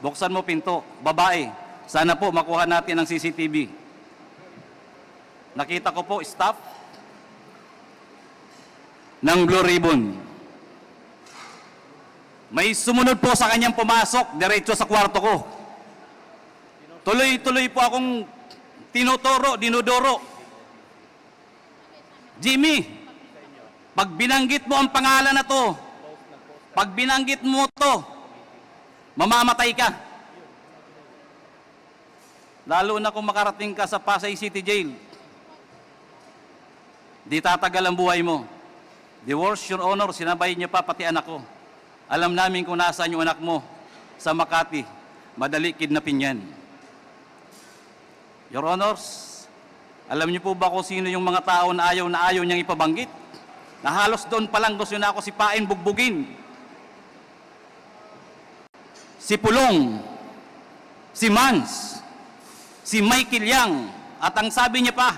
Buksan mo pinto. Babae. Sana po makuha natin ang CCTV. Nakita ko po staff ng Blue Ribbon. May sumunod po sa kanyang pumasok, diretso sa kwarto ko. Tuloy-tuloy po akong tinuturo, dinuduro. Jimmy, pag binanggit mo ang pangalan na to, pag binanggit mo to, mamamatay ka. Lalo na kung makarating ka sa Pasay City Jail. Di tatagal ang buhay mo. Worst, Your Honor, sinabay niyo pa pati anak ko. Alam namin kung nasaan yung anak mo sa Makati. Madali kidnapin yan. Your Honors, alam niyo po ba kung sino yung mga tao na ayaw na ayaw niyang ipabanggit? Na halos doon pa lang gusto na ako si Pain bugbugin. Si Pulong, si Mans, si Michael Yang, at ang sabi niya pa,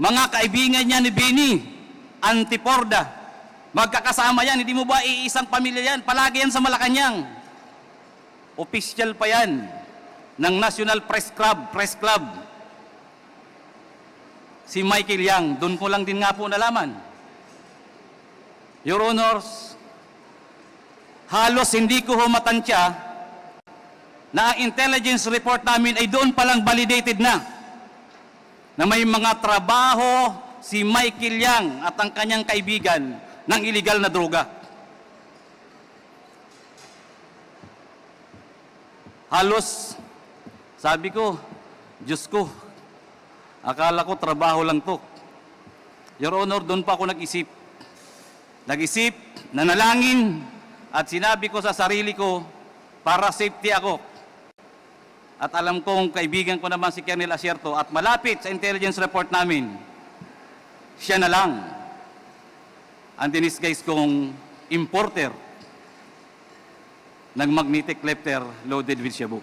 mga kaibigan niya ni Bini, Antiporda, magkakasama yan, hindi mo ba iisang pamilya yan, palagi yan sa Malacanang. Official pa yan ng National Press Club, Press Club. Si Michael Yang, doon ko lang din nga po nalaman. Your Honors, halos hindi ko humatansya na ang intelligence report namin ay doon palang validated na na may mga trabaho si Michael Yang at ang kanyang kaibigan ng illegal na droga. Halos, sabi ko, Diyos ko, akala ko trabaho lang to. Your Honor, doon pa ako nag-isip. Nag-isip, nanalangin, at sinabi ko sa sarili ko, para safety ako. At alam kong kaibigan ko naman si Colonel Asierto at malapit sa intelligence report namin, siya na lang ang dinisguise kong importer ng magnetic lefter loaded with shabu.